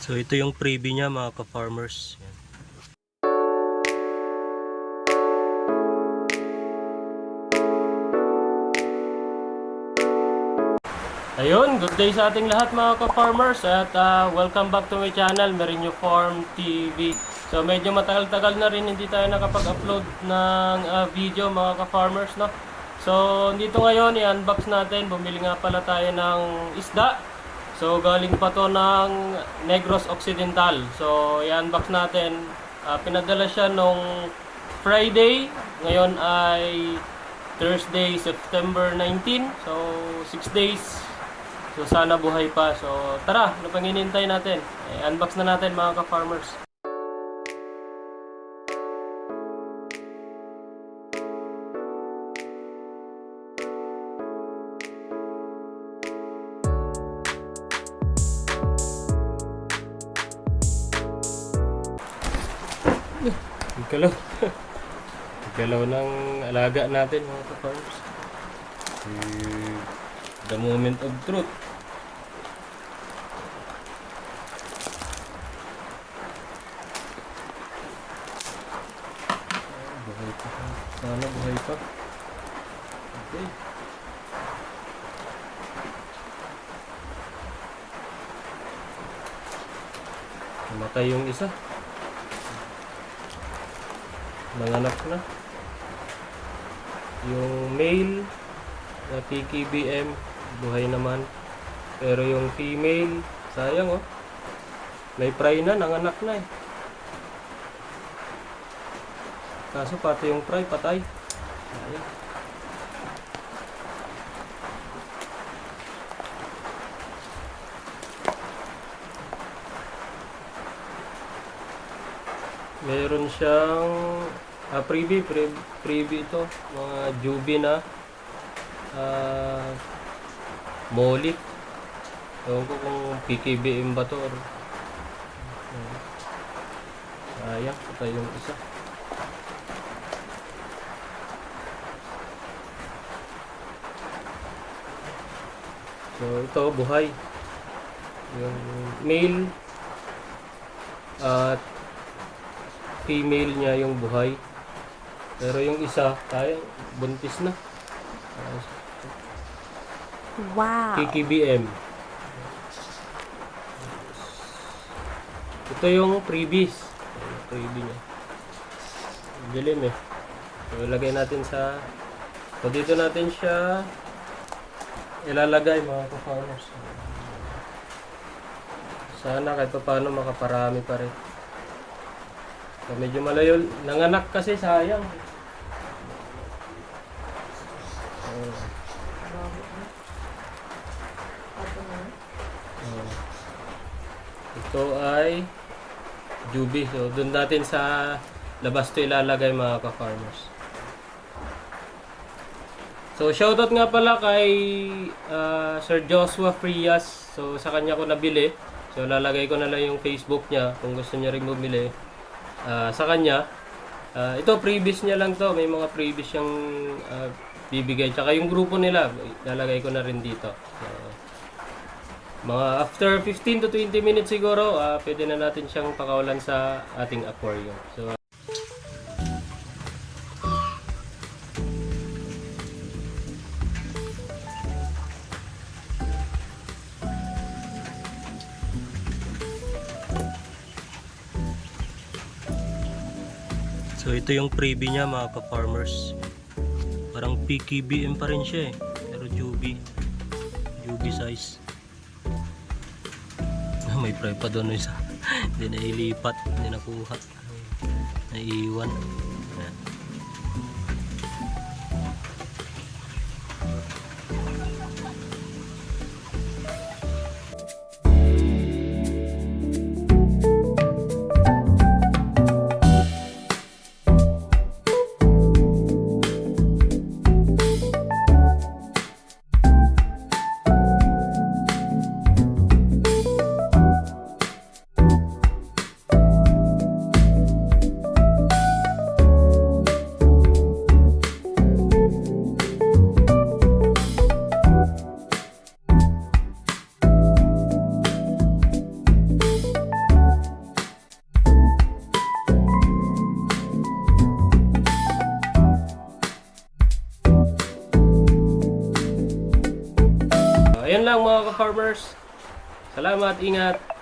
So ito yung freebie niya mga ka-farmers. Ayun, good day sa ating lahat mga ka-farmers at ah, welcome back to my channel, Merinyo Farm TV. So medyo matagal-tagal na rin hindi tayo nakapag-upload ng ah, video mga ka-farmers no. So dito ngayon i-unbox natin, bumili nga pala tayo ng isda. So galing pa to ng Negros Occidental. So i-unbox natin, Ah, pinadala siya nung Friday, ngayon ay Thursday, September 19. So 6 days So sana buhay pa. So tara, ano pang natin? Eh, unbox na natin mga ka-farmers. Galaw. Galaw ng alaga natin mga ka-farmers. Eh, The moment of truth. Buhay pa. Sana buhay pa. Okay. Namatay yung isa. Nanganak na. Yung male na PKBM buhay naman. Pero yung female, sayang oh. May fry na, nanganak na eh. Kaso pati yung fry patay. Sayang. Meron siyang ah, freebie, freebie, freebie ito. Mga jubi na ah molik. Ewan ko kung PKBM ba to or patay yung isa. So ito buhay. Yung male at female niya yung buhay. Pero yung isa, sayang, buntis na. Wow. KKBM. Ito yung. Yung freebie niya. Dilim eh. So, ilagay natin sa... So, dito natin siya ilalagay mga ka-farmers. Sana kahit pa paano makaparami pa rin. So, medyo malayo. Nanganak kasi sayang. Ito ay Juby. So, doon natin sa labas to ilalagay mga ka-farmers. So, shoutout nga pala kay ah, Sir Joshua Frias. So, sa kanya ko nabili. So, lalagay ko na lang yung Facebook niya kung gusto niya rin bumili. Ah, sa kanya. Ah, ito, previous niya lang to. May mga previous siyang ah, bibigay. Tsaka yung grupo nila, lalagay ko na rin dito. So, mga after 15 to 20 minutes siguro, ah, pwede na natin siyang pakawalan sa ating aquarium. So, So ito yung freebie niya mga ka-farmers. Parang PKBM pa rin siya eh. Pero Juby. Juby size. May fry pa doon isa. hindi na ilipat. Hindi nakuha. Naiiwan. Ka-farmers. Salamat, ingat.